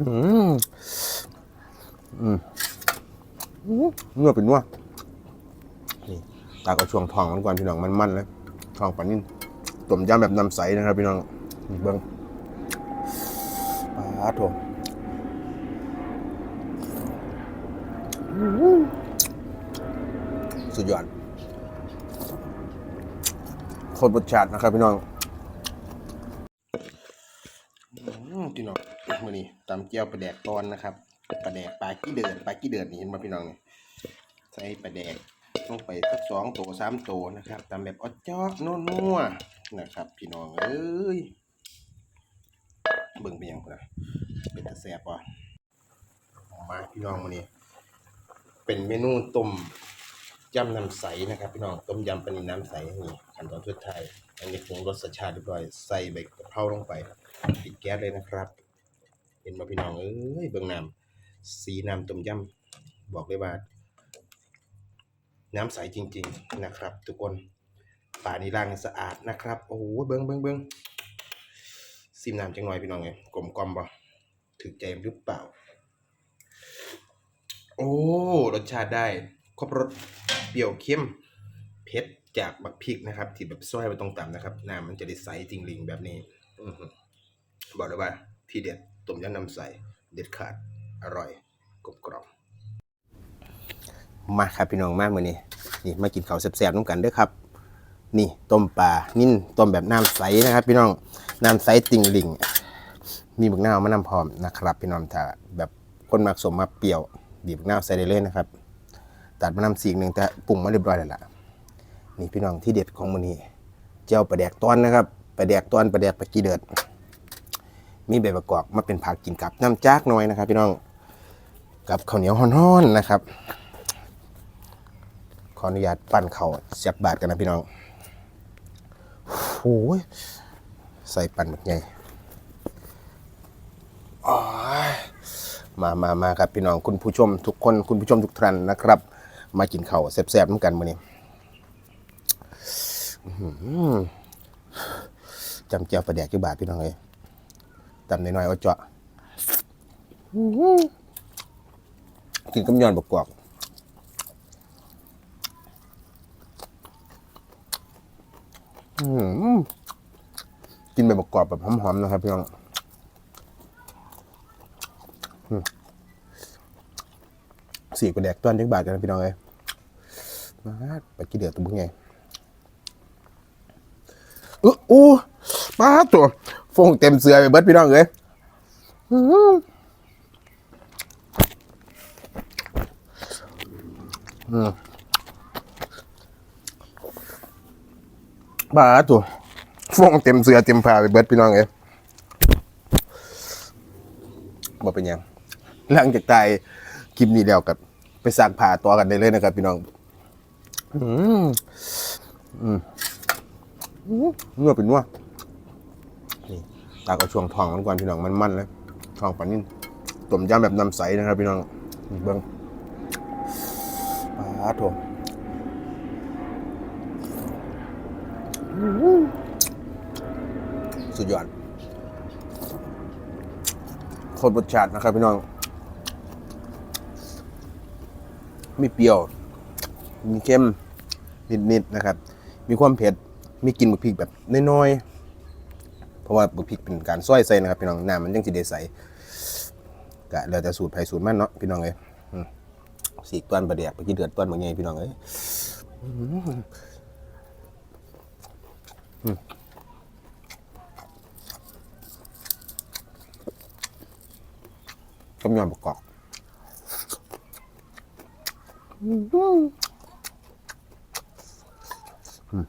อืมอืมเนื้อเป็นนัวนี่ตากเอาช่วงทองมันก่อนพี่น้องมันๆเลยทองปานิ่นต้มยำแบบน้ำใสนะครับพี่น้องเบิ้งปลาโถสุดยอดโคตรรสชาตินะครับพี่น้องพี่น้อง มื้อนี้ตำเจียวปลาแดกตอนนะครับปลาแดกปลากี้เดือดปลากี้เดือดนี่เห็นบ่พี่น้องนี่ใส่ปลาแดกลงไปสักสองตัวสามตัวนะครับตำแบบออดจอกนัวๆนะครับ พี่น้องเอ้ยเบิ่งไปยังพุ่นน่ะเป็นตาแซ่บว่ะมาพี่น้องมื้อนี้เป็นเมนูต้มยำน้ำใสนะครับพี่น้องต้มยำปลานิน้ำใสนี่ขั้นตอนสุดท้ายอันนี้ปรุงรสชาติเรียบร้อยใส่ใบกะเพราลงไปปิดแก๊สเลยนะครับ เห็นมาพี่น้องเอ้ยเบื้องน้ำสีน้ำต้มยำบอกเลยว่า น้ำใสจริง ๆ นะครับ ทุกคนป่านี้ล้างสะอาดนะครับ โอ้โหเบิ้งเบิ้งเบิ้งซิมน้ำจังหน่อยพี่น้องไงกลมกลมบ่ถึกใจหรือเปล่า โอ้รสชาติได้ครบรสเปรี้ยวเข้มเผ็ดจากบักพริกนะครับ ที่แบบซอยไปตรงต่ำนะครับน้ำมันจะได้ใสจริงลิงแบบนี้อบอกเลยว่า ที่เด็ด ต้มยำน้ำใสเด็ดขาดอร่อยกรอบกรอบมาครับพี่น้องมากมือนี้นี่มากินข้าวแซ่บๆน้ำกันเด้อครับ นี่ต้มปลานิ่นต้มแบบน้ำใสนะครับ พี่น้องน้ำใสติ่งหลิงมีบักหน้ามะนำพร้อมนะครับ พี่น้องถ้าแบบคนมักสมมาเปรี้ยวบีบบักนาใส่ได้เลยนะครับ ตัดมะนำสีกหนึ่งแต่ปรุงมาเรียบร้อยแล้วล่ะ นี่พี่น้องที่เด็ดของมือนี้เจ้าปลาแดกต้อนนะครับปลาแดกต้อนปลาแดกปลากีเดือด มีใบประกอบมาเป็นผักกินกับน้ำจากน่อยนะครับ พี่น้องกับข้าวเหนียวฮ้อนๆนะครับขออนุญาตปั้นเขาเสียบบาทกันนะพี่น้องโอ้ยใส่ปั้นแบบใหญ่มามามาครับพี่น้องคุณผู้ชมทุกคนคุณผู้ชมทุกท่านนะครับ มากินข้าวแซ่บๆน้ำกันมื้อนี้จำเจียวปลาแดกกี่บาทพี่น้องเอ้ย ตำน้อยๆเอาเจาะกินกับยอนบกกอกอื้อหือกินแบบบกกรอบแบบหอมๆนะครับพี่น้องอืมสี่กระแดกต้นเล็กบาทกันนะพี่น้องเอ้ยมาไปกินเดือดตัวบุ้งไงเออโอ้ป้าตัว ฟงเต็มเสือไปเบิดพี่น้องเอ้ยบ้าตัวฟงเต็มเสือเต็มผ้าไปเบิดพี่น้องเอ้ยบ่เป็นยังหลังจากตายคลิปนี้แล้วกับไปสร้างผ่าตัวกันได้เลยนะครับ พี่น้องอืมอืมเนื้อเป็นนัวนี่ ตากเอาช่วงทองมันก่อนพี่น้องมันๆเลยทองปลานิ่นต้มยำแบบน้ำใสนะครับพี่น้องเบิ้งปลาโถสุดยอดโคตรรสชาตินะครับพี่น้อง มีเปรี้ยว มีเค็มนิดๆนะครับ มีความเผ็ด มีกลิ่นบักพริกแบบน้อยๆ เพราะว่าบักพริกเป็นการซอยใส่นะครับพี่น้องน้ำมันยังสิได้ใสกะแล้วแต่สูตรไผสูตรมันเนาะพี่น้องเอ้ยสีกต้นประเดียกไปกี่เดือดต้นบางไงพี่น้องเอ้ยต้มยำประกอบอืม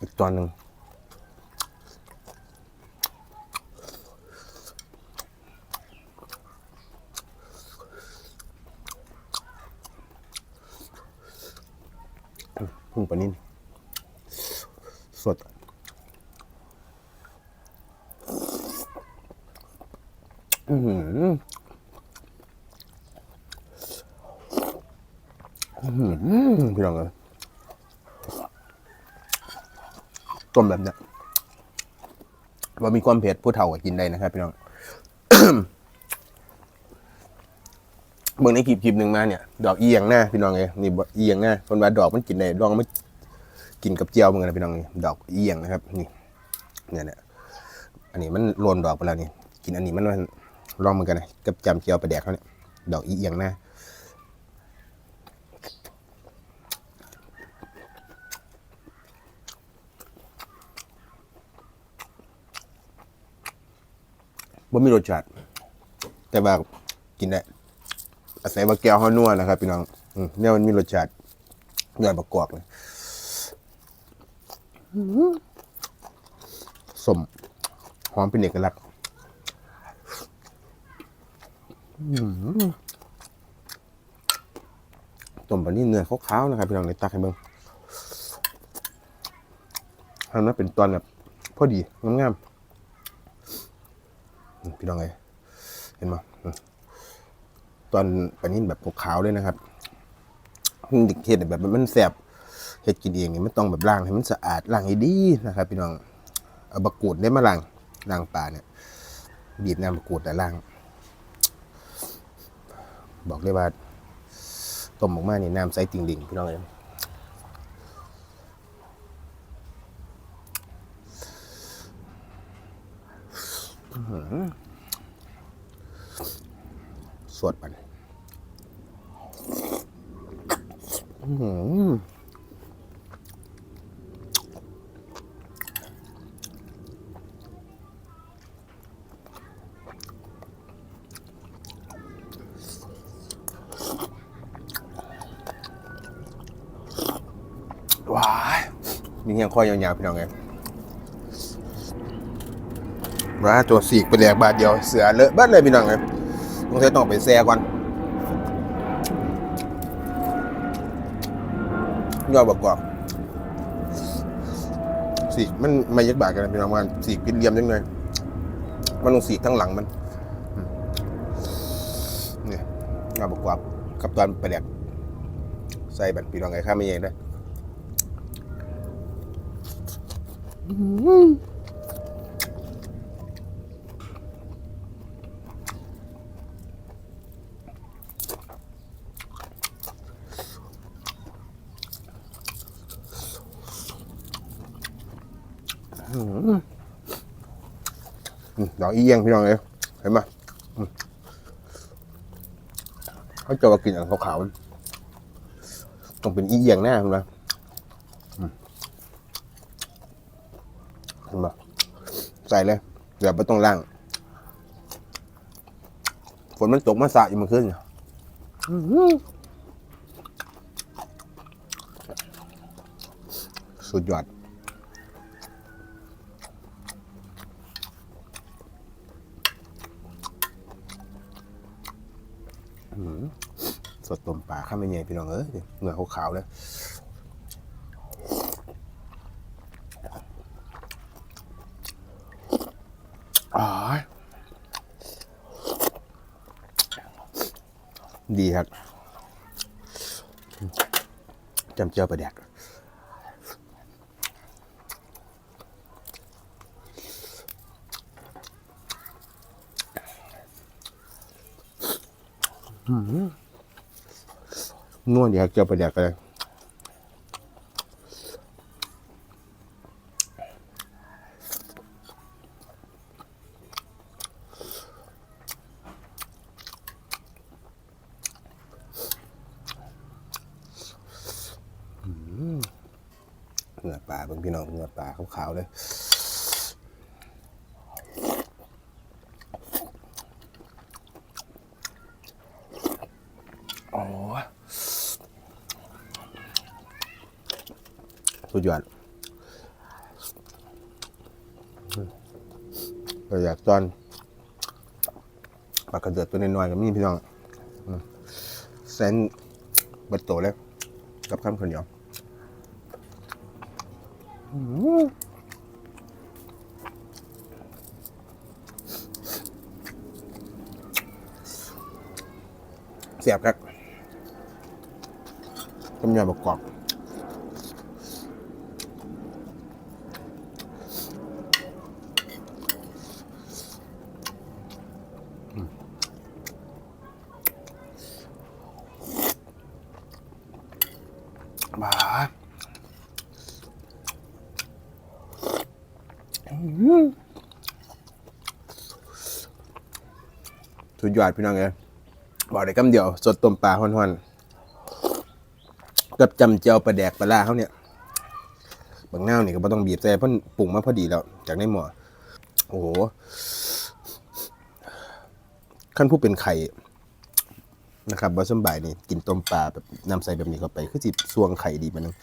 อีกตัวหนึ่ง พึ่งปลานิ่นสด อือหืออือหือพี่น้องเลยต้มแบบเนี้ยว่ามีความเผ็ดผู้เฒ่าก็กินได้นะครับพี่น้อง เบิ่งในคลิปคลิปหนึ่งมาเนี่ย ดอกเอียงหน้าพี่น้องเอ้ยนี่เอียงหน้าคนว่าดอกมันกินได้ลองมากินกับเจียวมึงนะพี่น้องนี่ดอกเอียงนะครับ นี่เนี่ยเนี่ยอันนี้มันโลนดอกไปแล้วนี่กินอันนี้มันมันลองเหมือนกันนะกับจำเจียวไปแดกเขาเนี่ยดอกอีเอียงหน้าบ่มีรสชาติแต่ว่ากินได้ อาศัยว่าแก้วห้อนัวนะครับพี่น้องเนี่ยมันมีรสชาติยอดประกอบเลยสมหอมเป็นเอกลักษณ์อืมต้มปลานี่เนื้อขาวๆนะครับพี่น้องในตักให้เบิ่งทำนั้นเป็นตอนแบบพอดีงามๆพี่น้องไงเห็นไหม ตอนปลานิ่นแบบขาวๆเลยนะครับเห็ดแบบมันแสบเห็ดกินเองนี่มันต้องแบบล้างให้มันสะอาดล้างให้ดีนะครับพี่น้องเอาบะกูดได้มาล้างล้างปลาเนี่ยบีบน้ำบะกูดแต่ล้าง บอกเลยว่าต้มออกมาเนี่ยน้ำใสติ่งดิ่งพี่น้องเองสวดมัน อื้อหือ ว้ายมีเงี้ยคอยยาวๆพี่น้องไงว่าตัวสีกไปแหลกบาทเดียว เสือเลอะบ้านเลยพี่น้องไงต้องใช้ต้องไปแซ่ก่อน ยอดประกอบสีกมันไม่ยักบากกันนะพี่น้องว่าสีกเป็นเหลี่ยมยังไงมันลงสีกทั้งหลังมันเนี่ยยอดประกอบกับตอนประแดกใส่บัตรพี่น้องไงข้าไม่เองนะ Mm-hmm. ดอกอีเอียงพี่น้องเลยเห็นไหมอืมเขาจะมากินอย่างขาวๆต้องเป็นอีเอียงแน่เห็นไหมอืมเห็นไหมใส่เลยเดี๋ยวไม่ต้องล่าง ฝนมันตกมาสะอยู่เมันขึ้นสุดยอด ส ดต้มปลาข้ามไม่ใหญ่พี่น้องเอ้ยเนื้อขาวๆเลยดีครับจำเจียวปลาแดกอืม นวดดีครับเจียวปลาแดกเลยเนื้อปลาเบิ่งพี่น้องเนื้อปลาขาวๆเลย โอ้ยสุดยอด เราอยากตอนปลากระเดือดตัวน้อยๆกับมีพี่น้องเส้นเบัดโตเลยกับข้ามข้าวเหนียวอืมเสียบครับต้มยำประกอบ สุดยอดพี่น้องเลยบอกได้คำเดียว สดต้มปลาห่อนๆกับจำเจียวปลาแดกปลาล่าเขาเนี่ยบางเง่านี่ก็บ่ต้องบีบแต่เพิ่นปรุงมาพอดีแล้ว จากในหม้อโอ้โหขั้นผู้เป็นไข่นะครับบาสมบายนี่กินต้มปลาแบบนำใส่แบบนี้เข้าไป คือจิสวงไข่ดีมันนึง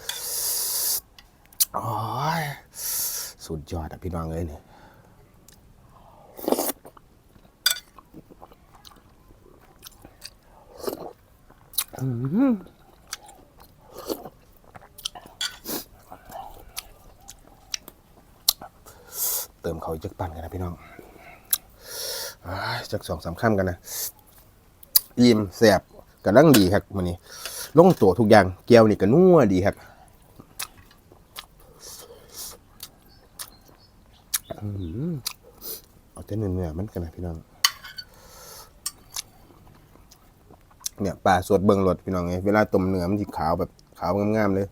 โอ้ยสุดยอดอะพี่น้องเลยเนี่ย เติมเขาอีกจักปั่นกันนะพี่น้องอ้ายจักสองสามข้ามกันนะอิ่มแสบกำลังดีครับมันนี้ลงตัวทุกอย่างแก้วนี่ก็นัวดีครับอืมเอาแต่เนื้อมันกันนะพี่น้อง เนี่ยปลาสดเบิงรสพี่น้องไงเวลาต้มเนื้อมันจะขาวแบบขาวงามๆเลย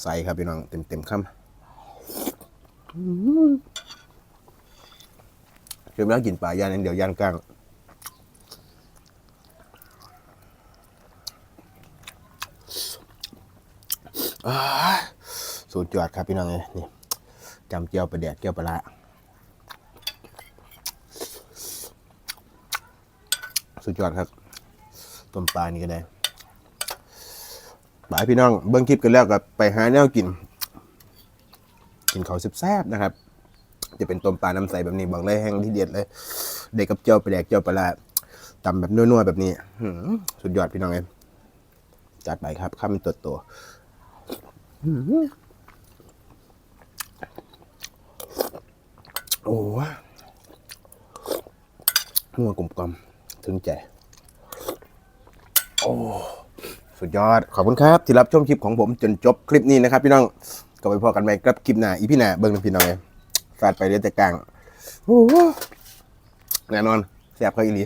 ใส่ครับพี่น้องเต็มเต็มๆคำเดี๋ยวแล้วกินปลาย่างอย่างเดียวย่างกลางอ้ายสุดยอดครับพี่น้องเอ้ยนี่จำเจียวปลาแดดเจียวปลาละสุดยอดครับ ต้มปลานี่ก็ได้บายพี่น้องเบิ้งคลิปกันแล้วก็ไปหาแนวกิน กินเขาแซ่บๆนะครับ จะเป็นต้มปลาน้ำใสแบบนี้บอกเลยแห้งที่เด็ดเลย เด็กกับเจ้าไปแดกเจ้าปลาร้าตำแบบนัวๆแบบนี้สุดยอดพี่น้องเอ้ยจัดไปครับข้ามเป็นตัวโตหือโอ้นัวกลมกลมๆถึงใจ สุดยอด ขอบคุณครับ ที่รับชมคลิปของผมจนจบคลิปนี้นะครับ พี่น้อง ก็ไปพอกันใหม่กับคลิปหน้าอีพี่หน้าเบิ้งน้ำพี่น้องเลยฟาดไปเรื่อยแต่กลางโอ้โหแน่นอนแซ่บเขาอีหลี